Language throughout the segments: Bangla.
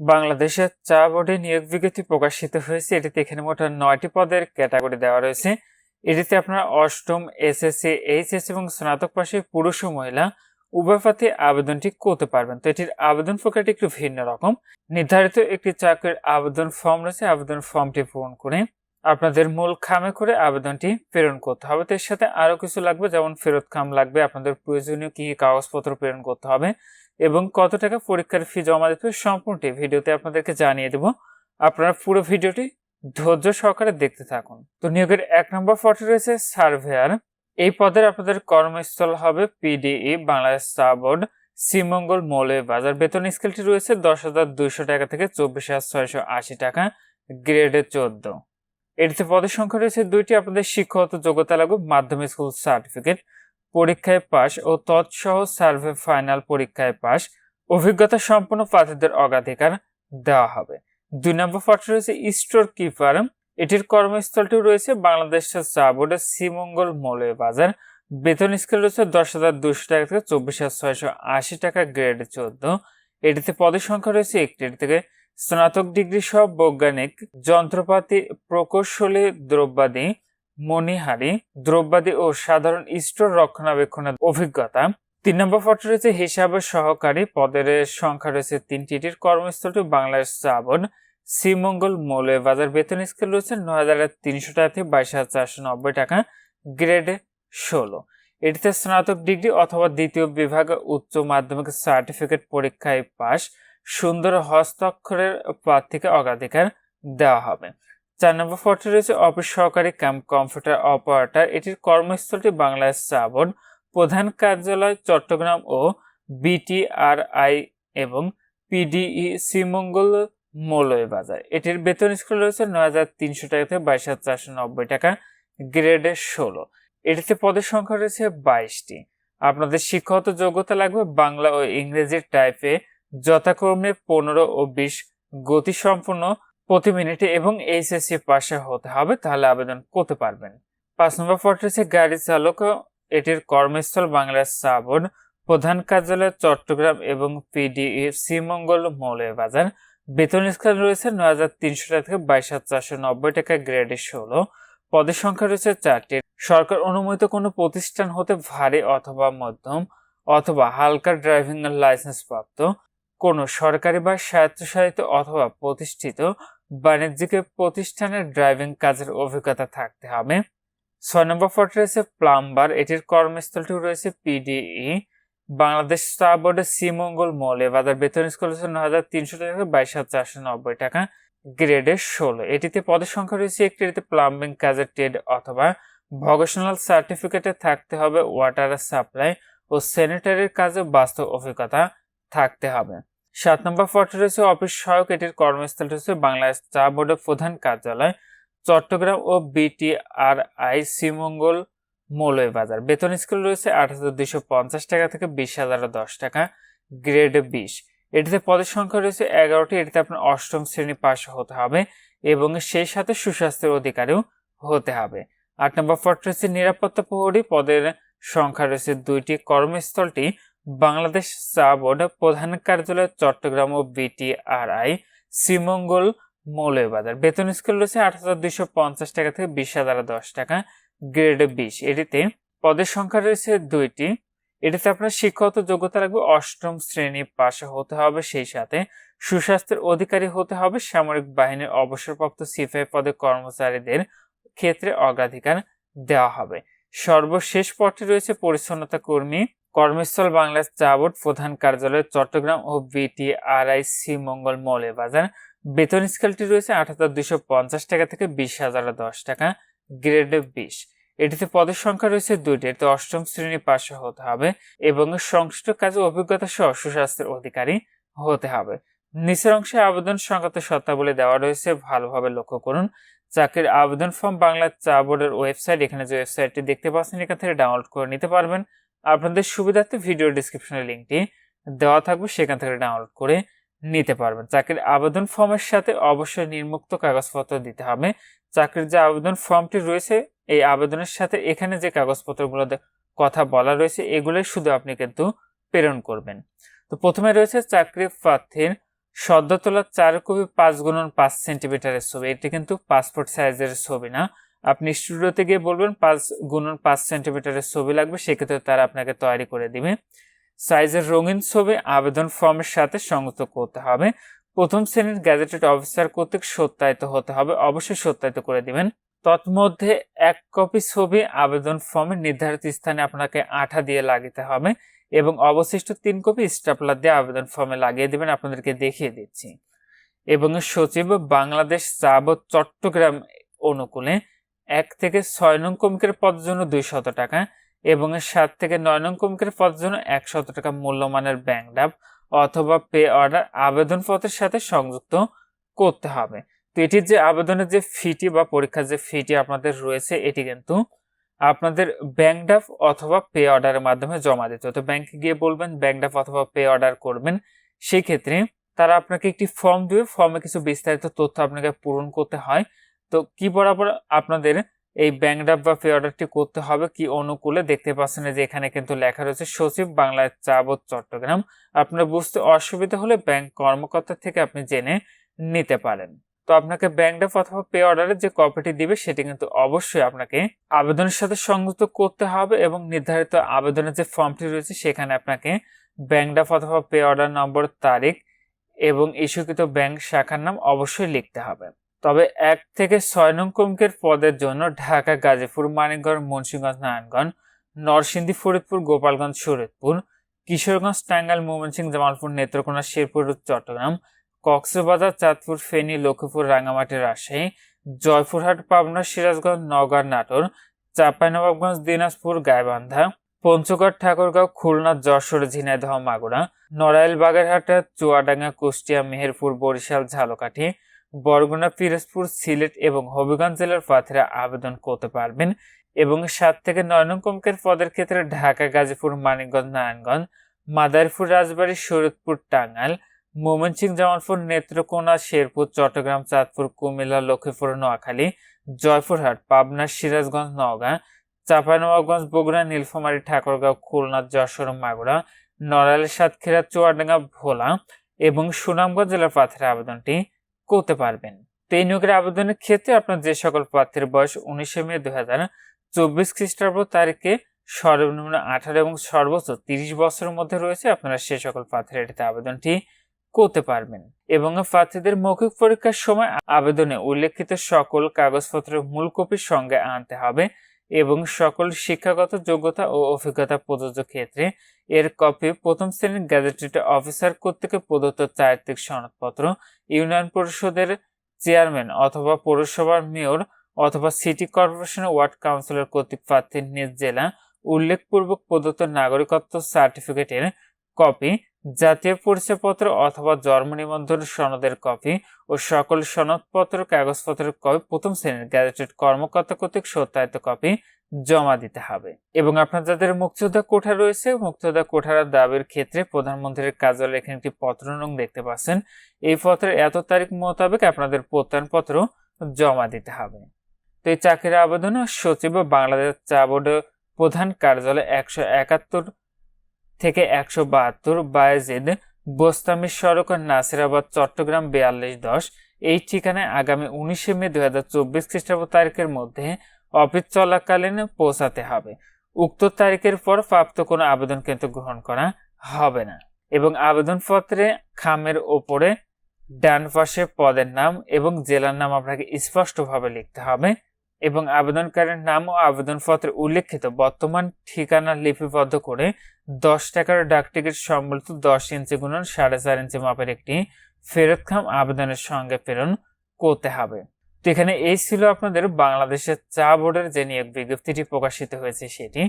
বাংলাদেশের চা বোর্ডে নিয়োগ বিজ্ঞপ্তি প্রকাশিত হয়েছে। এটিতে এখানে মোট নয়টি পদের ক্যাটাগরি দেওয়া রয়েছে। এটিতে আপনার অষ্টম, এসএসসি, এইচএস এবং স্নাতক পাশে পুরুষ ও মহিলা উভয় প্রার্থী আবেদনটি করতে পারবেন। তো এটির আবেদন প্রক্রিয়াটি একটু ভিন্ন রকম। নির্ধারিত একটি চাকরির আবেদন ফর্ম রয়েছে। আবেদন ফর্মটি পূরণ করে আপনাদের মূল খামে করে আবেদনটি প্রেরণ করতে হবে। তো এর সাথে আরও কিছু লাগবে? যেমন ফেরত খাম লাগবে, আপনাদের প্রয়োজনীয় কি কাগজপত্র প্রেরণ করতে হবে এবং কত টাকা পরীক্ষার ফি জমা দিতে সম্পূর্ণটি ভিডিওতে আপনাদেরকে জানিয়ে দেব। আপনারা পুরো ভিডিওটি ধৈর্য সহকারে দেখতে থাকুন। তো নিয়োগের এক নম্বর ফটো রয়েছে সার্ভেয়ার। এই পদের আপনাদের কর্মস্থল হবে পিডিই, বাংলাদেশ চা বোর্ড, শ্রীমঙ্গল মৌলভী বাজার। বেতন স্কেলটি রয়েছে দশ হাজার দুইশো টাকা থেকে চব্বিশ হাজার ছয়শো আশি টাকা, গ্রেডে চোদ্দ। এটিতে পদের সংখ্যা রয়েছে দুইটি। আপনাদের শিক্ষাগত যোগ্যতা লাগবে মাধ্যমিক স্কুল সার্টিফিকেট। পরীক্ষায় পাস ও তৎসহ সার্ভে ফাইনাল পরীক্ষায় পাস অভিজ্ঞতা সম্পন্ন প্রার্থীদের অগ্রাধিকার দেওয়া হবে। দুই নম্বর পদটি রয়েছে স্টোর কিপার। এটির কর্মস্থলটি রয়েছে বাংলাদেশের চা বোর্ডের শ্রীমঙ্গল মৌলভী বাজার বেতন স্কেল রয়েছে দশ হাজার দুশো টাকা থেকে চব্বিশ হাজার ছয়শো আশি টাকা গ্রেড চোদ্দ। এটিতে পদের সংখ্যা রয়েছে একটি থেকে স্নাতক ডিগ্রি সহ বৈজ্ঞানিক যন্ত্রপাতি প্রকৌশলী দ্রব্যাদি মণিহারি, দ্রব্যাদি ও সাধারণ স্টোর রক্ষণাবেক্ষণের অভিজ্ঞতা। তিন নম্বর পদটি রয়েছে হিসাবের সহকারী। পদের সংখ্যা রয়েছে তিনটি। কর্মস্থলটি বাংলাদেশ বোর্ড শ্রীমঙ্গল মৌলভী বাজার। বেতন স্কেল রয়েছে নয় হাজার তিনশো টাকা থেকে বাইশ হাজার চারশো নব্বই টাকা, গ্রেড ষোলো। এটিতে স্নাতক ডিগ্রি অথবা দ্বিতীয় বিভাগ উচ্চ মাধ্যমিক সার্টিফিকেট পরীক্ষায় পাশ। সুন্দর হস্তাক্ষরের প্রার্থীকে অগ্রাধিকার দেওয়া হবে। চার নম্বর পদটি রয়েছে অফিস সহকারী ক্যাম্প কম্পিউটার অপারেটর। এটির কর্মস্থলটি বাংলাদেশ বোর্ড প্রধান কার্যালয় চট্টগ্রাম ও বিটিআরআই এবং পিডিই শ্রীমঙ্গল মৌলয় বাজার। এটির বেতন স্কুল রয়েছে নয় হাজার তিনশো টাকা থেকে বাইশ হাজার চারশো নব্বই টাকা, গ্রেডে ষোলো। এটিতে পদের সংখ্যা রয়েছে বাইশটি। আপনাদের শিক্ষাগত যোগ্যতা লাগবে বাংলা ও ইংরেজির টাইপে যথাক্রমে পনেরো ও বিশ গতিসম্পন্ন প্রতি মিনিটে এবং এইচএসসি পাশে হতে হবে, তাহলে আবেদন করতে পারবেন। পাঁচ নম্বর পদটি হচ্ছে গাড়ি চালক এটির কর্মস্থল চা বোর্ড প্রধান কার্যালয় চট্টগ্রাম এবং পিডিই শ্রীমঙ্গল মৌলভীবাজার বেতন স্কেল রয়েছে নয় হাজার তিনশো টাকা থেকে বাইশ হাজার চারশো নব্বই টাকা, গ্রেডে ষোলো। পদের সংখ্যা রয়েছে চারটি। সরকার অনুমোদিত কোনো প্রতিষ্ঠান হতে ভারী অথবা মধ্যম অথবা হালকা ড্রাইভিং লাইসেন্স প্রাপ্ত কোনো সরকারি বা স্বায়ত্তশাসিত অথবা প্রতিষ্ঠিত বাণিজ্যিক প্রতিষ্ঠানের ড্রাইভিং কাজের অভিজ্ঞতা থাকতে হবে। ছয় নম্বর পদ রয়েছে প্লাম্বার। এটির কর্মস্থলটি রয়েছে পিডিই। বাংলাদেশ চা বোর্ডের শ্রীমঙ্গল মলে। বাজার বেতন স্কুল হচ্ছে নয় হাজার তিনশো টাকা বাইশ হাজার চারশো নব্বই টাকা। গ্রেডে ষোলো। এটিতে পদের সংখ্যা রয়েছে একটি এটিতে প্লাম্বিং কাজের ট্রেড অথবা ভকেশনাল সার্টিফিকেটে থাকতে হবে, ওয়াটার সাপ্লাই ও স্যানিটারির কাজে বাস্তব অভিজ্ঞতা থাকতে হবে। সাত নম্বর পদটি রয়েছে অফিস সহায়ক, এটির কর্মস্থলটি রয়েছে বাংলাদেশ চা বোর্ডের প্রধান কার্যালয়, চট্টগ্রাম ও বিটিআরআই শ্রীমঙ্গল মৌলয় বাজার বেতন স্কেল রয়েছে আট হাজার দুইশো পঞ্চাশ টাকা থেকে বিশ হাজার দশ টাকা, গ্রেড বিশ। এটিতে পদের সংখ্যা রয়েছে এগারোটি, এটিতে আপনার অষ্টম শ্রেণি পাশ হতে হবে এবং সেই সাথে সুস্বাস্থ্যের অধিকারীও হতে হবে। আট নম্বর পদ রয়েছে নিরাপত্তা প্রহরী, পদের সংখ্যা রয়েছে দুইটি। কর্মস্থলটি বাংলাদেশ চা বোর্ড প্রধান কার্যালয় চট্টগ্রাম ও বিটিআরআই শ্রীমঙ্গল মৌলভীবাজার। বেতন স্কেল রয়েছে আট হাজার দুইশো পঞ্চাশ টাকা থেকে বিশ হাজার দশ টাকা, গ্রেড বিশ। এটিতে পদের সংখ্যা রয়েছে দুইটি। এটিতে আপনার শিক্ষাগত যোগ্যতা লাগবে, অষ্টম শ্রেণি পাশে হতে হবে, সেই সাথে সুস্বাস্থ্যের অধিকারী হতে হবে, সামরিক বাহিনীর অবসরপ্রাপ্ত সিফাই পদে কর্মচারীদের ক্ষেত্রে অগ্রাধিকার দেওয়া হবে। সর্বশেষ পদটি রয়েছে পরিচ্ছন্নতা কর্মী কর্মস্থল বাংলাদেশ চা বোর্ড প্রধান কার্যালয় চট্টগ্রাম ও বিটিআরআইসি মঙ্গল মৌলে বাজার বেতন স্কেলটি রয়েছে আট হাজার দুইশো পঞ্চাশ টাকা থেকে বিশ হাজার দশ টাকা, গ্রেড বিশ। এটিতে পদের সংখ্যা রয়েছে দুইটি এতে অষ্টম শ্রেণি পাশে হতে হবে এবং সংশ্লিষ্ট কাজে অভিজ্ঞতা সহ সুস্বাস্থ্যের অধিকারী হতে হবে। নিচের অংশে আবেদন সংক্রান্ত শর্তাবলী দেওয়া রয়েছে, ভালোভাবে লক্ষ্য করুন। চাকরির আবেদন ফর্ম বাংলা চা বোর্ডের ওয়েবসাইট, এখানে যে ওয়েবসাইটটি দেখতে পাচ্ছেন, এখান থেকে ডাউনলোড করে নিতে পারবেন। আপনাদের সুবিধার্থে ভিডিও ডিসক্রিপশনের লিঙ্কটি দেওয়া থাকবে, সেখান থেকে ডাউনলোড করে নিতে পারবেন। চাকরির আবেদন ফর্মের সাথে অবশ্যই নির্মুক্ত কাগজপত্র দিতে হবে। চাকরির যে আবেদন ফর্মটি রয়েছে, এই আবেদনের সাথে এখানে যে কাগজপত্রগুলো কথা বলা রয়েছে, এগুলোই শুধু আপনি কিন্তু প্রেরণ করবেন। তো প্রথমে রয়েছে চাকরি প্রার্থীর সদ্য তোলা চার কপি পাঁচ গুণন পাঁচ সেন্টিমিটারের ছবি। এটি কিন্তু পাসপোর্ট সাইজের ছবি না। আপনি স্টুডিওতে গিয়ে বলবেন পাঁচ গুণন পাঁচ সেন্টিমিটারের ছবি লাগবে, সেক্ষেত্রে তারা আপনাকে তৈরি করে দিবে। সাইজের রঙিন ছবি, আবেদন ফর্মের সাথে সংযুক্ত করতে হবে। প্রথম শ্রেণির গ্যাজেটেড অফিসার কর্তৃক সত্যায়িত হতে হবে, অবশ্যই সত্যায়িত করে দিবেন। তৎমধ্যে এক কপি ছবি, আবেদন ফর্মে নির্ধারিত স্থানে আপনাকে আঠা দিয়ে লাগিতে হবে এবং অবশিষ্ট তিন কপি স্টাপলার দিয়ে আবেদন ফর্মে লাগিয়ে দিবেন, আপনাদেরকে দেখিয়ে দিচ্ছি। এবং সচিব বাংলাদেশ চাব চট্টগ্রাম অনুকূলে এক থেকে ছয় নং কমিকের পদের জন্য দুইশত টাকা এবং সাত থেকে নয় নং কমিকের পদের জন্য একশত টাকা মূল্যমানের ব্যাংক ডাব অথবা পে অর্ডার আবেদনপত্রের সাথে সংযুক্ত করতে হবে। তো এটির যে আবেদনের যে ফিটি বা পরীক্ষার যে ফিটি আপনাদের রয়েছে, এটি কিন্তু আপনাদের ব্যাংক ডাফ অথবা পে অর্ডারের মাধ্যমে জমা দিতে তো ব্যাংকে গিয়ে বলবেন, ব্যাংক ডাফ অথবা পে অর্ডার করবেন। সেই ক্ষেত্রে তারা আপনাকে একটি ফর্ম দিবে। ফর্মে কিছু বিস্তারিত তথ্য আপনাকে পূরণ করতে হয়। তো কি বরাবর আপনাদের এই ব্যাংক ডাব বা পে অর্ডারটি করতে হবে? কি অনুকূলে দেখতে পাচ্ছেন যে এখানে কিন্তু লেখা রয়েছে, সচিব বাংলায় চাবত চট্টগ্রাম। আপনার বুঝতে অসুবিধা হলে ব্যাংক কর্মকর্তা থেকে আপনি জেনে নিতে পারেন। তো আপনাকে ব্যাংক ড্রাফট অথবা পে অর্ডারের যে কপিটি দিবে, সেটি কিন্তু অবশ্যই আপনাকে আবেদনের সাথে সংযুক্ত করতে হবে এবং নির্ধারিত আবেদনের যে ফর্মটি রয়েছে, সেখানে আপনাকে ব্যাংক ড্রাফট অথবা পে অর্ডার নম্বর, তারিখ এবং ইস্যুকৃত ব্যাংক শাখার নাম অবশ্যই লিখতে হবে। তবে এক থেকে ছয় নং কমিকের পদের জন্য ঢাকা, গাজীপুর, মানিকগঞ্জ, মুন্সিগঞ্জ, নারায়ণগঞ্জ, নরসিংদী, ফরিদপুর, গোপালগঞ্জ, শরীয়তপুর, কিশোরগঞ্জ, টাঙ্গাইল, ময়মনসিংহ, জামালপুর, নেত্রকোনা, শেরপুর, চট্টগ্রাম, কক্সবাজার, চাঁদপুর, ফেনী, লক্ষ্মীপুর রাঙামাটি রাজশাহী, জয়পুরহাট, পাবনা, সিরাজগঞ্জ, নওগাঁ, নাটোর, চাঁপাইনবাবগঞ্জ, দিনাজপুর, গাইবান্ধা, পঞ্চগড়, ঠাকুরগাঁও, খুলনা, যশোর, ঝিনাইদহ, মাগুরা, নড়াইল, বাগেরহাটা, চুয়াডাঙ্গা, কুষ্টিয়া, মেহেরপুর, বরিশাল, ঝালকাঠি বরগুনা, পিরোজপুর, সিলেট এবং হবিগঞ্জ জেলার প্রার্থীরা আবেদন করতে পারবেন এবং সাত থেকে নয় নং কমকের পদের ক্ষেত্রে ঢাকা, গাজীপুর, মানিকগঞ্জ, নারায়ণগঞ্জ, মাদারীপুর, রাজবাড়ী, শরীয়তপুর, টাঙ্গাইল ময়মনসিংহ জামালপুর, নেত্রকোনা, শেরপুর, চট্টগ্রাম, চাঁদপুর, কুমিল্লা, লক্ষ্মীপুর, নোয়াখালী, জয়পুরহাট, পাবনা, সিরাজগঞ্জ, নওগাঁ, চাঁপাইনবাবগঞ্জ, বগুড়া, নীলফামারী, ঠাকুরগাঁও, খুলনা, যশোর, মাগুরা, নড়াইল, সাতক্ষীরা, চুয়াডাঙ্গা, ভোলা এবং সুনামগঞ্জ জেলার প্রার্থীর আবেদনটি করতে পারবেন। তো এই নিয়োগের আবেদনের ক্ষেত্রে আপনার যে সকল প্রার্থীর বয়স উনিশে মে দু হাজার চব্বিশ খ্রিস্টাব্দ তারিখে সর্বনিম্ন আঠারো এবং সর্বোচ্চ তিরিশ বছরের মধ্যে রয়েছে, আপনারা সে সকল প্রার্থীরা এটিতে আবেদনটি করতে পারবেন। এবং প্রার্থীদের মৌখিক পরীক্ষার সময় আবেদনে উল্লেখিত সকল কাগজপত্রের মূল কপির সঙ্গে আনতে হবে। এবং সকল শিক্ষাগত যোগ্যতা ও অভিজ্ঞতা প্রযোজ্য ক্ষেত্রে এর কপি প্রথম শ্রেণির গ্যাজেটেড অফিসার কর্তৃক প্রদত্ত চারিত্রিক সনদপত্র, ইউনিয়ন পরিষদের চেয়ারম্যান অথবা পৌরসভার মেয়র অথবা সিটি কর্পোরেশনের ওয়ার্ড কাউন্সিলর কর্তৃক প্রার্থীর নিজ জেলা উল্লেখপূর্বক প্রদত্ত নাগরিকত্ব সার্টিফিকেটের কপি জাতীয় পরিচয়পত্র অথবা জন্ম নিবন্ধন সনদের কপি ও সকল সনদপত্র, কাগজপত্রের কপি, প্রথম শ্রেণির গ্যাজেটেড কর্মকর্তা কর্তৃক সত্যায়িত কপি জমা দিতে হবে। এবং আপনার যাদের মুক্তিযোদ্ধা কোঠা রয়েছে, মুক্তিযোদ্ধা কোঠার দাবির ক্ষেত্রে প্রধানমন্ত্রীর কার্যালয়ে এখানে একটি পত্র নং দেখতে পাচ্ছেন। এই পত্রের এত তারিখ মোতাবেক আপনাদের প্রত্যয়নপত্র জমা দিতে হবে। তো এই চাকরির আবেদনে সচিব বাংলাদেশ চা বোর্ডের প্রধান কার্যালয় একশো একাত্তর থেকে একশো বাহাত্তর বায়াজিদ বোস্তামি সড়ক, নাসিরাবাদ, চট্টগ্রাম বিয়াল্লিশ দশ। এই ঠিকানায় আগামী উনিশে মে দু হাজার চব্বিশ খ্রিস্টাব্দ তারিখের মধ্যে অফিস চলাকালীন পৌঁছাতে হবে। উক্ত তারিখের পর প্রাপ্ত কোনো আবেদন কিন্তু গ্রহণ করা হবে না। এবং আবেদনপত্রে খামের ওপরে ডান পাশে পদের নাম এবং জেলার নাম আপনাকে স্পষ্টভাবে লিখতে হবে। এবং আবেদনকারীর নাম ও আবেদনপত্রে উল্লেখিত বর্তমান ঠিকানা লিপিবদ্ধ করে দশ টাকার ডাকটিকিট সম্বলিত দশ ইঞ্চি গুণন সাড়ে চার ইঞ্চি মাপের একটি ফেরতখাম আবেদনের সঙ্গে প্রেরণ করতে হবে। তো এখানে এই ছিল আপনাদের বাংলাদেশের চা বোর্ডের যে নিয়োগ বিজ্ঞপ্তিটি প্রকাশিত হয়েছে সেটি।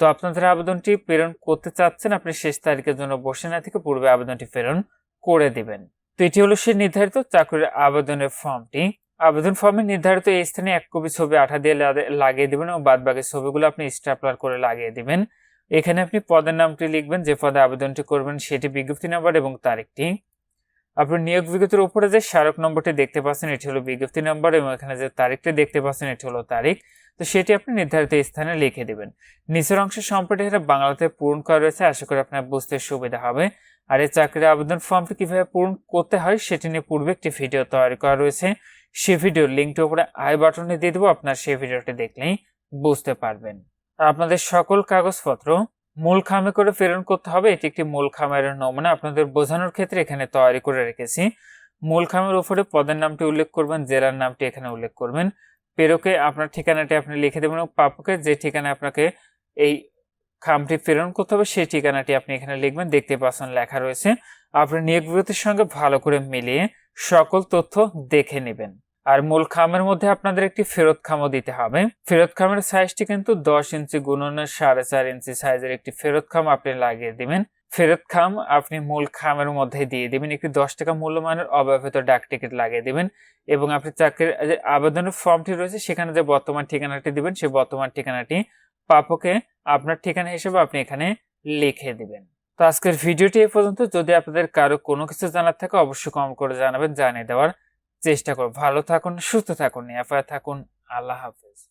তো আপনাদের আবেদনটি প্রেরণ করতে চাচ্ছেন, আপনি শেষ তারিখের জন্য বসে না থেকে পূর্বে আবেদনটি প্রেরণ করে দিবেন। তো এটি হলো সেই নির্ধারিত চাকরির আবেদনের ফর্মটি। আবেদন ফর্মে নির্ধারিত এই স্থানে এক কপি ছবি আঠা দিয়ে লাগিয়ে দেবেন এবং বাদ বাকি ছবিগুলো আপনি স্টাপলার করে লাগিয়ে দেবেন। এখানে আপনি পদের নামটি লিখবেন, যে পদে আবেদনটি করবেন সেটি বিজ্ঞপ্তি নাম্বার এবং তারিখটি। আপনি নিয়োগ বিজ্ঞপ্তির উপরে যে স্মারক নম্বরটি দেখতে পাচ্ছেন, এটি হলো বিজ্ঞপ্তি নাম্বার এবং এখানে যে তারিখটি দেখতে পাচ্ছেন, এটি হলো তারিখ। তো সেটি আপনি নির্ধারিত স্থানে লিখে দেবেন। নিচের অংশে সম্পর্কে এটা বাংলাতে পূরণ করা রয়েছে, আশা করি আপনার বুঝতে সুবিধা হবে। আর এই চাকরির আবেদন ফর্মটি কীভাবে পূরণ করতে হয়, সেটি নিয়ে পূর্বে একটি ভিডিও তৈরি করা রয়েছে। সেই ভিডিওর লিঙ্কটি উপরে আই বাটনে দিয়ে দেবো, আপনার সেই ভিডিওটি দেখলেই বুঝতে পারবেন। আর আপনাদের সকল কাগজপত্র মূল খামে করে প্রেরণ করতে হবে, এটি একটি মূল খামের নমুনা, আপনাদের বোঝানোর ক্ষেত্রে এখানে তৈরি করে রেখেছি। মূল খামের উপরে পদের নামটি উল্লেখ করবেন, জেলার নামটি এখানে উল্লেখ করবেন। প্রেরকে আপনার ঠিকানাটি আপনি লিখে দেবেন এবং প্রাপকের যে ঠিকানা আপনাকে এই খামটি প্রেরণ করতে হবে, সেই ঠিকানাটি আপনি এখানে লিখবেন, দেখতে পাচ্ছেন লেখা রয়েছে। আপনি নিয়োগ বিরতির সঙ্গে ভালো করে মিলিয়ে সকল তথ্য দেখে নেবেন। আর মূল খামের মধ্যে আপনাদের একটি ফেরত খামও দিতে হবে। ফেরত খামের সাইজটি কিন্তু দশ ইঞ্চি গুণনের সাড়ে চার ইঞ্চি সাইজের একটি ফেরত খাম আপনি লাগিয়ে দিবেন। ফেরত খাম আপনি মূল খামের মধ্যে দিয়ে দিবেন। একটি দশ টাকা মূল্যমানের অব্যবহৃত ডাক টিকিট লাগিয়ে দিবেন এবং আপনি চাকরির যে আবেদনের ফর্মটি রয়েছে সেখানে যে বর্তমান ঠিকানাটি দিবেন, সেই বর্তমান ঠিকানাটি প্রাপকে আপনার ঠিকানা হিসেবে আপনি এখানে লিখে দিবেন। তো আজকের ভিডিওটি এ পর্যন্ত। যদি আপনাদের কারও কোনো কিছু জানার থাকে অবশ্যই কম করে জানাবেন। জানিয়ে দেওয়ার চেষ্টা করব ভালো থাকুন সুস্থ থাকুন নিরাপদে থাকুন। আল্লাহ হাফেজ।